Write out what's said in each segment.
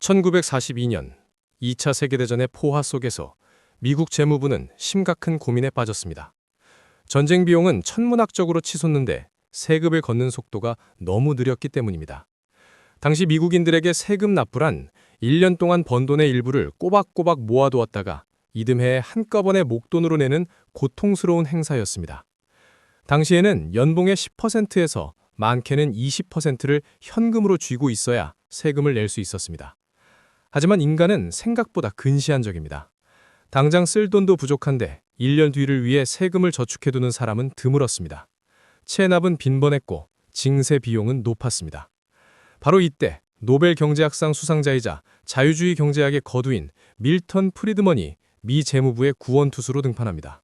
1942년 2차 세계대전의 포화 속에서 미국 재무부는 심각한 고민에 빠졌습니다. 전쟁 비용은 천문학적으로 치솟는데 세금을 걷는 속도가 너무 느렸기 때문입니다. 당시 미국인들에게 세금 납부란 1년 동안 번 돈의 일부를 꼬박꼬박 모아두었다가 이듬해에 한꺼번에 목돈으로 내는 고통스러운 행사였습니다. 당시에는 연봉의 10%에서 많게는 20%를 현금으로 쥐고 있어야 세금을 낼 수 있었습니다. 하지만 인간은 생각보다 근시안적입니다. 당장 쓸 돈도 부족한데 1년 뒤를 위해 세금을 저축해두는 사람은 드물었습니다. 체납은 빈번했고 징세 비용은 높았습니다. 바로 이때 노벨 경제학상 수상자이자 자유주의 경제학의 거두인 밀턴 프리드먼이 미 재무부의 구원투수로 등판합니다.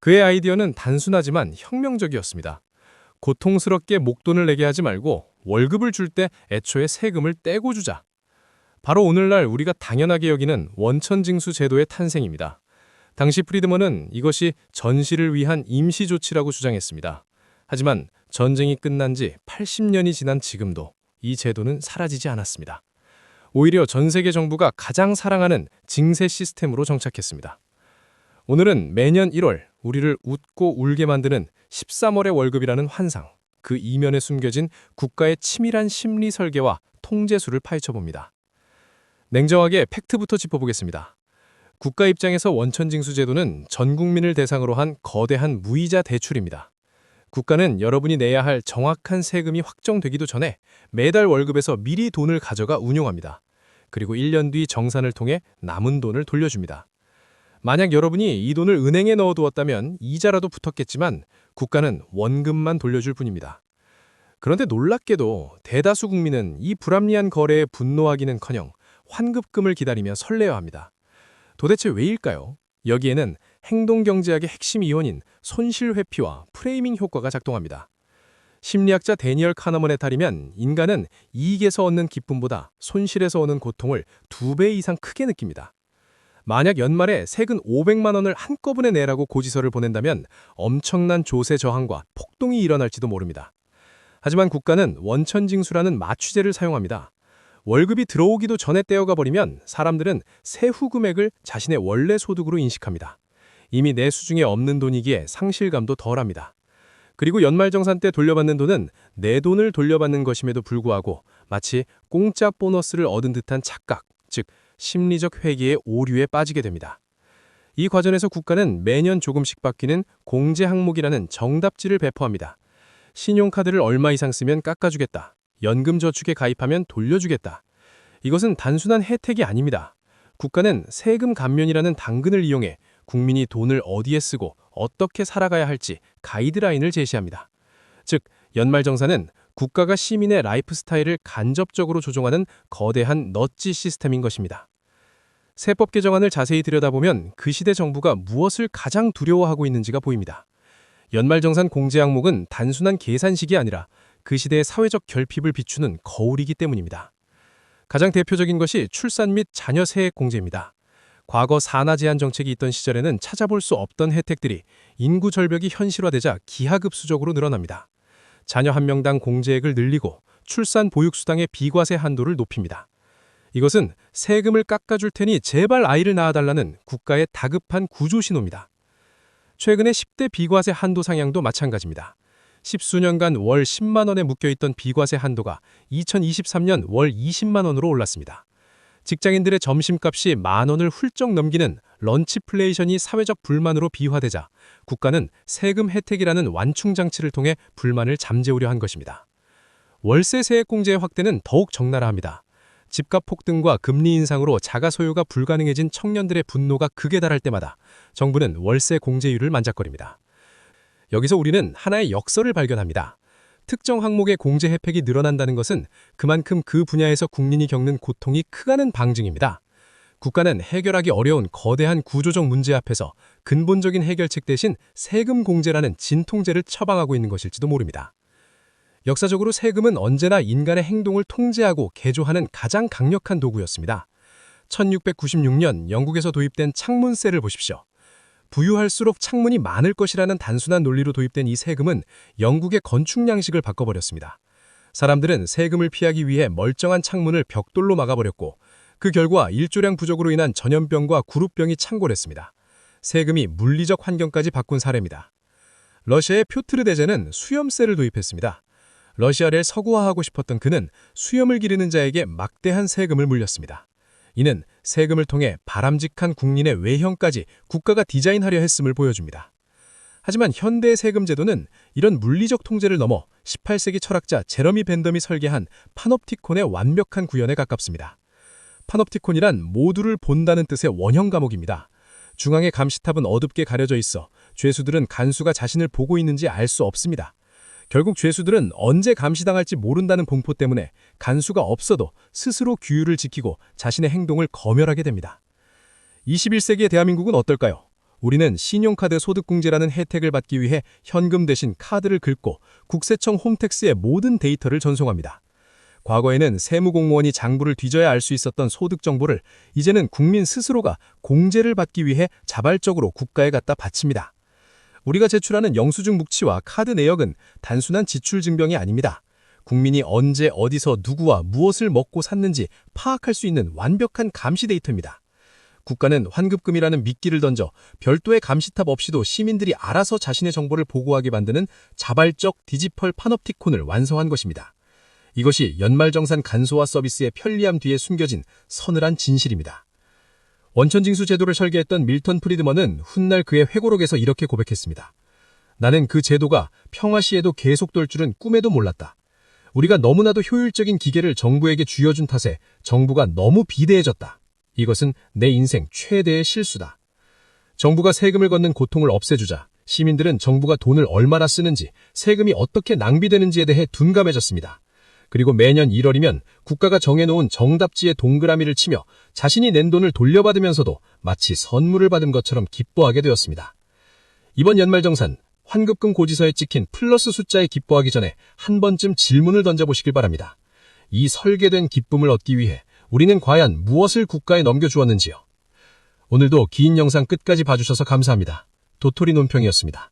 그의 아이디어는 단순하지만 혁명적이었습니다. 고통스럽게 목돈을 내게 하지 말고 월급을 줄 때 애초에 세금을 떼고 주자. 바로 오늘날 우리가 당연하게 여기는 원천징수 제도의 탄생입니다. 당시 프리드먼은 이것이 전시를 위한 임시 조치라고 주장했습니다. 하지만 전쟁이 끝난 지 80년이 지난 지금도 이 제도는 사라지지 않았습니다. 오히려 전 세계 정부가 가장 사랑하는 징세 시스템으로 정착했습니다. 오늘은 매년 1월 우리를 웃고 울게 만드는 13월의 월급이라는 환상, 그 이면에 숨겨진 국가의 치밀한 심리 설계와 통제수를 파헤쳐 봅니다. 냉정하게 팩트부터 짚어보겠습니다. 국가 입장에서 원천징수 제도는 전 국민을 대상으로 한 거대한 무이자 대출입니다. 국가는 여러분이 내야 할 정확한 세금이 확정되기도 전에 매달 월급에서 미리 돈을 가져가 운용합니다. 그리고 1년 뒤 정산을 통해 남은 돈을 돌려줍니다. 만약 여러분이 이 돈을 은행에 넣어두었다면 이자라도 붙었겠지만 국가는 원금만 돌려줄 뿐입니다. 그런데 놀랍게도 대다수 국민은 이 불합리한 거래에 분노하기는커녕 환급금을 기다리며 설레어합니다. 도대체 왜일까요? 여기에는 행동경제학의 핵심 이원인 손실회피와 프레이밍 효과가 작동합니다. 심리학자 데니얼 카너먼에 따르면 인간은 이익에서 얻는 기쁨보다 손실에서 오는 고통을 두 배 이상 크게 느낍니다. 만약 연말에 세금 500만 원을 한꺼번에 내라고 고지서를 보낸다면 엄청난 조세 저항과 폭동이 일어날지도 모릅니다. 하지만 국가는 원천징수라는 마취제를 사용합니다. 월급이 들어오기도 전에 떼어가 버리면 사람들은 세후 금액을 자신의 원래 소득으로 인식합니다. 이미 내 수 중에 없는 돈이기에 상실감도 덜합니다. 그리고 연말정산 때 돌려받는 돈은 내 돈을 돌려받는 것임에도 불구하고 마치 공짜 보너스를 얻은 듯한 착각, 즉 심리적 회계의 오류에 빠지게 됩니다. 이 과정에서 국가는 매년 조금씩 바뀌는 공제 항목이라는 정답지를 배포합니다. 신용카드를 얼마 이상 쓰면 깎아주겠다. 연금저축에 가입하면 돌려주겠다. 이것은 단순한 혜택이 아닙니다. 국가는 세금 감면이라는 당근을 이용해 국민이 돈을 어디에 쓰고 어떻게 살아가야 할지 가이드라인을 제시합니다. 즉, 연말정산은 국가가 시민의 라이프 스타일을 간접적으로 조종하는 거대한 넛지 시스템인 것입니다. 세법 개정안을 자세히 들여다보면 그 시대 정부가 무엇을 가장 두려워하고 있는지가 보입니다. 연말정산 공제 항목은 단순한 계산식이 아니라 그 시대의 사회적 결핍을 비추는 거울이기 때문입니다. 가장 대표적인 것이 출산 및 자녀 세액 공제입니다. 과거 산하 제한 정책이 있던 시절에는 찾아볼 수 없던 혜택들이 인구 절벽이 현실화되자 기하급수적으로 늘어납니다. 자녀 한 명당 공제액을 늘리고 출산 보육수당의 비과세 한도를 높입니다. 이것은 세금을 깎아줄 테니 제발 아이를 낳아달라는 국가의 다급한 구조 신호입니다. 최근에 10대 비과세 한도 상향도 마찬가지입니다. 십수년간 월 10만 원에 묶여있던 비과세 한도가 2023년 월 20만 원으로 올랐습니다. 직장인들의 점심값이 만 원을 훌쩍 넘기는 런치플레이션이 사회적 불만으로 비화되자 국가는 세금 혜택이라는 완충 장치를 통해 불만을 잠재우려 한 것입니다. 월세 세액 공제의 확대는 더욱 적나라합니다. 집값 폭등과 금리 인상으로 자가 소유가 불가능해진 청년들의 분노가 극에 달할 때마다 정부는 월세 공제율을 만작거립니다. 여기서 우리는 하나의 역설을 발견합니다. 특정 항목의 공제 혜택이 늘어난다는 것은 그만큼 그 분야에서 국민이 겪는 고통이 크다는 방증입니다. 국가는 해결하기 어려운 거대한 구조적 문제 앞에서 근본적인 해결책 대신 세금 공제라는 진통제를 처방하고 있는 것일지도 모릅니다. 역사적으로 세금은 언제나 인간의 행동을 통제하고 개조하는 가장 강력한 도구였습니다. 1696년 영국에서 도입된 창문세를 보십시오. 부유할수록 창문이 많을 것이라는 단순한 논리로 도입된 이 세금은 영국의 건축 양식을 바꿔버렸습니다. 사람들은 세금을 피하기 위해 멀쩡한 창문을 벽돌로 막아버렸고 그 결과 일조량 부족으로 인한 전염병과 구루병이 창궐했습니다. 세금이 물리적 환경까지 바꾼 사례입니다. 러시아의 표트르 대제는 수염세를 도입했습니다. 러시아를 서구화하고 싶었던 그는 수염을 기르는 자에게 막대한 세금을 물렸습니다. 이는 세금을 통해 바람직한 국민의 외형까지 국가가 디자인하려 했음을 보여줍니다. 하지만 현대의 세금 제도는 이런 물리적 통제를 넘어 18세기 철학자 제러미 벤덤이 설계한 파놉티콘의 완벽한 구현에 가깝습니다. 파놉티콘이란 모두를 본다는 뜻의 원형 감옥입니다. 중앙의 감시탑은 어둡게 가려져 있어 죄수들은 간수가 자신을 보고 있는지 알 수 없습니다. 결국 죄수들은 언제 감시당할지 모른다는 공포 때문에 간수가 없어도 스스로 규율을 지키고 자신의 행동을 검열하게 됩니다. 21세기의 대한민국은 어떨까요? 우리는 신용카드 소득공제라는 혜택을 받기 위해 현금 대신 카드를 긁고 국세청 홈택스의 모든 데이터를 전송합니다. 과거에는 세무공무원이 장부를 뒤져야 알 수 있었던 소득 정보를 이제는 국민 스스로가 공제를 받기 위해 자발적으로 국가에 갖다 바칩니다. 우리가 제출하는 영수증 묵치와 카드 내역은 단순한 지출 증명이 아닙니다. 국민이 언제 어디서 누구와 무엇을 먹고 샀는지 파악할 수 있는 완벽한 감시 데이터입니다. 국가는 환급금이라는 미끼를 던져 별도의 감시탑 없이도 시민들이 알아서 자신의 정보를 보고하게 만드는 자발적 디지털 파놉티콘을 완성한 것입니다. 이것이 연말정산 간소화 서비스의 편리함 뒤에 숨겨진 서늘한 진실입니다. 원천징수 제도를 설계했던 밀턴 프리드먼은 훗날 그의 회고록에서 이렇게 고백했습니다. 나는 그 제도가 평화시에도 계속 돌 줄은 꿈에도 몰랐다. 우리가 너무나도 효율적인 기계를 정부에게 쥐어준 탓에 정부가 너무 비대해졌다. 이것은 내 인생 최대의 실수다. 정부가 세금을 걷는 고통을 없애주자 시민들은 정부가 돈을 얼마나 쓰는지 세금이 어떻게 낭비되는지에 대해 둔감해졌습니다. 그리고 매년 1월이면 국가가 정해놓은 정답지에 동그라미를 치며 자신이 낸 돈을 돌려받으면서도 마치 선물을 받은 것처럼 기뻐하게 되었습니다. 이번 연말정산 환급금 고지서에 찍힌 플러스 숫자에 기뻐하기 전에 한 번쯤 질문을 던져보시길 바랍니다. 이 설계된 기쁨을 얻기 위해 우리는 과연 무엇을 국가에 넘겨주었는지요? 오늘도 긴 영상 끝까지 봐주셔서 감사합니다. 도토리 논평이었습니다.